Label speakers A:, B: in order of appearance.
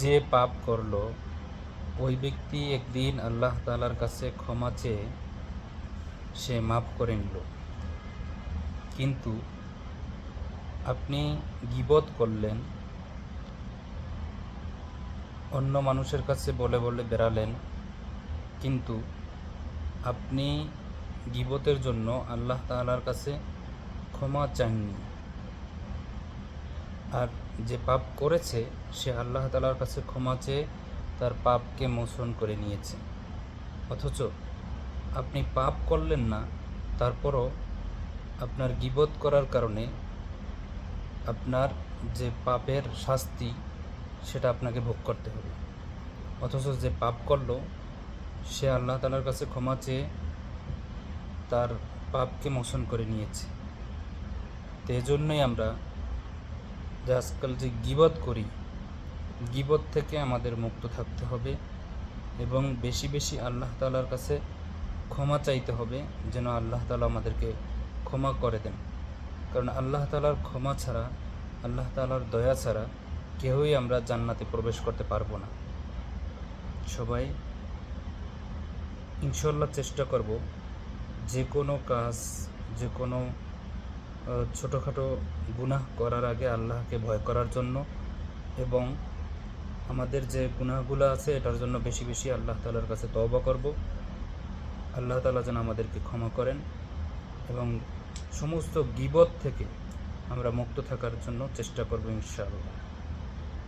A: যে পাপ করল, ওই ব্যক্তি একদিন আল্লাহ তালার কাছে ক্ষমা চেয়ে সে মাফ করে নিল। কিন্তু আপনি গিবত করলেন, অন্য মানুষের কাছে বলে বলে বেড়ালেন, কিন্তু আপনি গিবতের জন্য আল্লাহ তালার কাছে ক্ষমা চাননি। আর যে পাপ করেছে, সে আল্লাহ তাআলার কাছে ক্ষমা চেয়ে তার পাপকে মোচন করে নিয়েছে। অথচ আপনি পাপ করলেন না, তারপরও আপনার গিবত করার কারণে আপনার যে পাপের শাস্তি, সেটা আপনাকে ভোগ করতে হবে। অথচ যে পাপ করল, সে আল্লাহ তালার কাছে ক্ষমা চেয়ে তার পাপকে মোচন করে নিয়েছে। তো এজন্যই আমরা যে আজকাল যে গিবত করি, গিবত থেকে আমাদের মুক্ত থাকতে হবে এবং বেশি বেশি আল্লাহ তালার কাছে ক্ষমা চাইতে হবে যেন আল্লাহ তালা আমাদেরকে ক্ষমা করে দেন। কারণ আল্লাহ তালার ক্ষমা ছাড়া, আল্লাহ তালার দয়া ছাড়া কেউই আমরা জান্নাতে প্রবেশ করতে পারব না। সবাই ইনশাল্লাহ চেষ্টা করব যে কোনো কাজ, যে কোনো ছোটোখাটো গুনাহ করার আগে আল্লাহকে ভয় করার জন্য এবং আমাদের যে গুনাহগুলো আছে, এটার জন্য বেশি বেশি আল্লাহ তালার কাছে তবা করব। আল্লাহ তালা যেন আমাদেরকে ক্ষমা করেন এবং সমস্ত গিবত থেকে আমরা মুক্ত থাকার জন্য চেষ্টা করব ইনশাআল্লাহ।